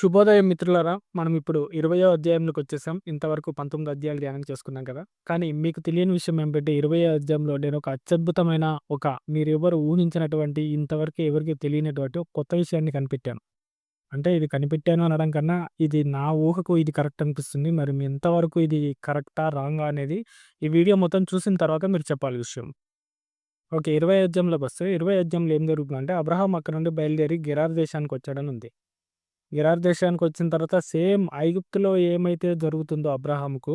శుభోదయం మిత్రులారా మనం ఇప్పుడు ఇరవయో అధ్యాయంలోకి వచ్చేసాం. ఇంతవరకు పంతొమ్మిది అధ్యాయాలు ధ్యానం చేసుకున్నాం కదా. కానీ మీకు తెలియని విషయం ఏమిటంటే ఇరవయో అధ్యాయంలో నేను ఒక అత్యద్భుతమైన ఒక మీరు ఊహించినటువంటి ఇంతవరకు ఎవరికి తెలియనటువంటి ఒక కొత్త విషయాన్ని కనిపెట్టాను. అంటే ఇది కనిపెట్టాను అనడం కన్నా ఇది నా ఊహకు ఇది కరెక్ట్ అనిపిస్తుంది. మరి మీ ఎంతవరకు ఇది కరెక్టా రాంగా అనేది ఈ వీడియో మొత్తం చూసిన తర్వాత మీరు చెప్పాలి విషయం. ఓకే ఇరవై అధ్యాయంలోకి వస్తే ఇరవై అధ్యాయంలో ఏం జరుగుతుందంటే అబ్రహాం అక్కడ నుండి బయలుదేరి గిరార్ దేశానికి వచ్చాడని ఉంది. గిరార్ దేశానికి వచ్చిన తర్వాత సేమ్ ఐగుప్తులో ఏమైతే జరుగుతుందో అబ్రహాంకు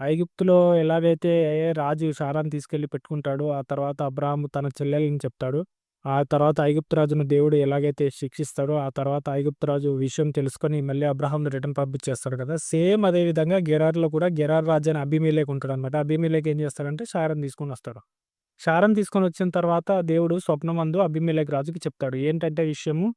ఐగుప్తులో ఎలాగైతే రాజు షారాన్ని తీసుకెళ్ళి పెట్టుకుంటాడో ఆ తర్వాత అబ్రహాం తన చెల్లెలని చెప్తాడు. ఆ తర్వాత ఐగుప్తు రాజును దేవుడు ఎలాగైతే శిక్షిస్తాడో ఆ తర్వాత ఐగుప్తు రాజు విషయం తెలుసుకొని మళ్ళీ అబ్రహాంను రిటర్న్ పంపించేస్తాడు కదా. సేమ్ అదే విధంగా గెరార్లో కూడా గెరార్ రాజు అని అభిమేలేక్ ఉంటాడు అనమాట అభిమేలేక్ ఏం చేస్తాడంటే షారాన్ని తీసుకొని వస్తాడు. షారం తీసుకొని వచ్చిన తర్వాత దేవుడు స్వప్నమందు అభిమేలేక్ రాజుకి చెప్తాడు. ఏంటంటే విషయము?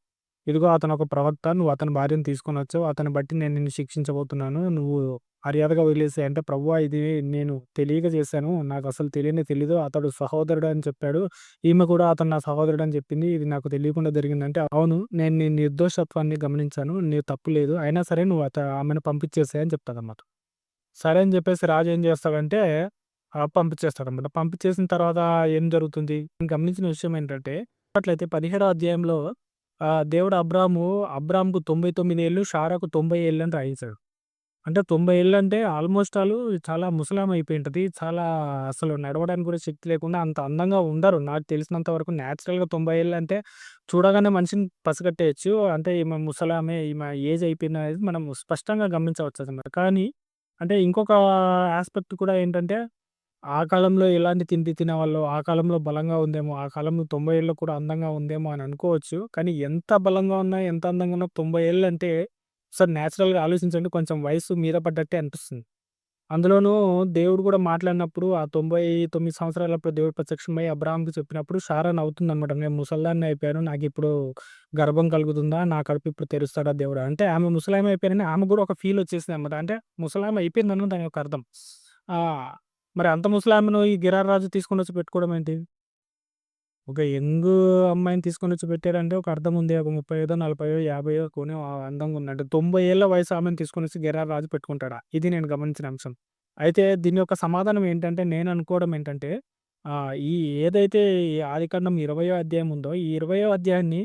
ఇదిగో అతను ఒక ప్రవక్త నువ్వు అతని భార్యను తీసుకొని వచ్చావు అతని బట్టి నేను నిన్ను శిక్షించబోతున్నాను నువ్వు మర్యాదగా వదిలేసాయి అంటే ప్రభు ఇది నేను తెలియక చేశాను నాకు అసలు తెలియని తెలీదు అతడు సహోదరుడు అని చెప్పాడు ఈమె కూడా అతను నా సహోదరుడు అని చెప్పింది ఇది నాకు తెలియకుండా జరిగిందంటే అవును నేను నీ నిర్దోషత్వాన్ని గమనించాను నీ తప్పు లేదు అయినా సరే నువ్వు అత ఆమెను పంపించేసాయని చెప్తాదన్నమాట. సరే అని చెప్పేసి రాజు ఏం చేస్తాడంటే పంపించేస్తాడనమాట పంపించేసిన తర్వాత ఏం జరుగుతుంది? గమనించిన విషయం ఏంటంటే అట్లయితే పదిహేడో అధ్యాయంలో దేవుడు అబ్రాము అబ్రామ్‌కు తొమ్మిది ఏళ్ళు, షారాకు ఏళ్ళు అని రాయించాడు. అంటే ఏళ్ళు అంటే ఆల్‌మోస్ట్ ఆలు చాలా ముసలామె ఉంటుంది చాలా అసలు నడవడానికి కూడా శక్తి లేకుండా అంత అందంగా ఉండరు. నాకు తెలిసినంత వరకు నేచురల్‌గా ఏళ్ళు అంటే చూడగానే మనిషిని పసిగట్టేయొచ్చు. అంటే ఈమె ముసలామె, ఈమె ఏజ్ అయిపోయిందనేది మనం స్పష్టంగా గమనించవచ్చనమాట. కానీ అంటే ఇంకొక ఆస్పెక్ట్ కూడా ఏంటంటే ఆ కాలంలో ఎలాంటి తిండి తినేవాళ్ళో, ఆ కాలంలో బలంగా ఉందేమో, ఆ కాలంలో తొంభై ఏళ్ళు కూడా అందంగా ఉందేమో అని అనుకోవచ్చు. కానీ ఎంత బలంగా ఉన్నా, ఎంత అందంగా ఉన్నా ఏళ్ళు అంటే ఒకసారి నేచురల్‌గా ఆలోచించండి కొంచెం వయసు మీద పడ్డట్టే అనిపిస్తుంది. అందులోనూ దేవుడు కూడా మాట్లాడినప్పుడు ఆ తొంభై తొమ్మిది సంవత్సరాలప్పుడు దేవుడు ప్రత్యక్షమై అబ్రాహాంకి చెప్పినప్పుడు షారా నవ్వుతుందనమాట. "నేను ముసల్దాన్ని అయిపోయాను. ఇప్పుడు గర్భం కలుగుతుందా? నా కడుపు ఇప్పుడు తెరుస్తాడా దేవుడు అంటే ఆమె ముసలామె అయిపోయారని ఆమె కూడా ఒక ఫీల్ వచ్చేసిందనమాట. అంటే ముసలామె అయిపోయిందని దాని యొక్క అర్థం. ఆ! మరి అంత ముసలామెను ఈ గిరార్ రాజు తీసుకొని వచ్చి పెట్టుకోవడం ఏంటి? ఒక యంగ్ అమ్మాయిని తీసుకొని వచ్చి పెట్టారంటే ఒక అర్థం ఉంది. ఒక ముప్పై ఐదో నలభై యాభై కొని అందంగా ఉందంటే తొంభై ఏళ్ళ వయసు ఆమెను వచ్చి గిరార్ రాజు పెట్టుకుంటాడా? ఇది నేను గమనించిన అంశం. అయితే దీని యొక్క సమాధానం ఏంటంటే నేను అనుకోవడం ఏంటంటే ఈ ఏదైతే ఈ ఆదికాండం ఇరవయో అధ్యాయం ఉందో ఈ ఇరవయో అధ్యాయాన్ని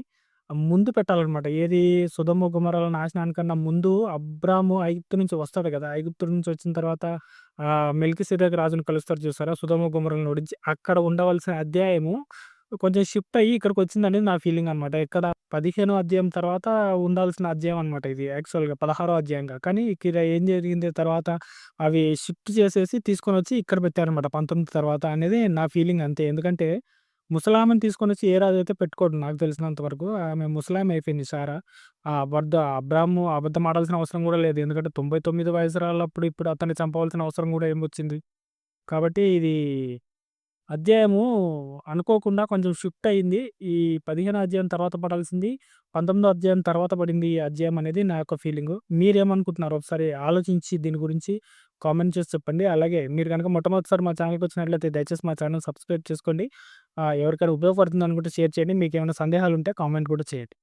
ముందు పెట్టాలన్నమాట. ఏది సుధమ గుమరాల నాశనానికన్నా ముందు అబ్రాము ఐగుప్తు నుంచి వస్తాడు కదా! ఐగుప్తు నుంచి వచ్చిన తర్వాత ఆహ్, మెల్కిసెదెకు రాజును కలుస్తారు చూసారా? సుధమ గుమరాలను ఓడించి అక్కడ ఉండవలసిన అధ్యాయము కొంచెం షిఫ్ట్ అయ్యి ఇక్కడికొచ్చిందనేది నా ఫీలింగ్ అనమాట. ఇక్కడ పదిహేనో అధ్యాయం తర్వాత ఉండాల్సిన అధ్యాయం అనమాట ఇది యాక్చువల్‌గా పదహారో అధ్యాయంగా. కానీ ఇక్కడ ఏం జరిగింది తర్వాత అవి షిఫ్ట్ చేసేసి తీసుకొనొచ్చి ఇక్కడ పెట్టారనమాట పంతొమ్మిది తర్వాత అనేది నా ఫీలింగ్ అంతే. ఎందుకంటే ముసలామెను తీసుకొనొచ్చి ఏ రాజు అయితే పెట్టుకోడు నాకు తెలిసినంత వరకు. ఆమె ముసలామె అయిపోయింది సారా. ఆ అబద్ధ అబ్రాహ్ము అబద్ధం ఆడాల్సిన అవసరం కూడా లేదు. ఎందుకంటే 99 వయసురాలప్పుడు ఇప్పుడు అతన్ని చంపవలసిన అవసరం కూడా ఏమొచ్చింది? కాబట్టి ఇది అధ్యాయము అనుకోకుండా కొంచెం షిఫ్ట్ అయింది. ఈ 15 అధ్యాయం తర్వాత పడాల్సింది 19 అధ్యాయం తర్వాత పడింది ఈ అధ్యాయం అనేది నా యొక్క ఫీలింగు. మీరేమనుకుంటున్నారు? ఒకసారి ఆలోచించి దీని గురించి కామెంట్ చేసి చెప్పండి. అలాగే మీరు కనుక మొట్టమొదటిసారి మా ఛానల్‌కి వచ్చినట్లయితే దయచేసి మా ఛానల్ సబ్స్క్రైబ్ చేసుకోండి. ఎవరికైనా ఉపయోగపడుతుందనుకుంటే షేర్ చేయండి. మీకేమైనా సందేహాలు ఉంటే కామెంట్ కూడా చేయండి.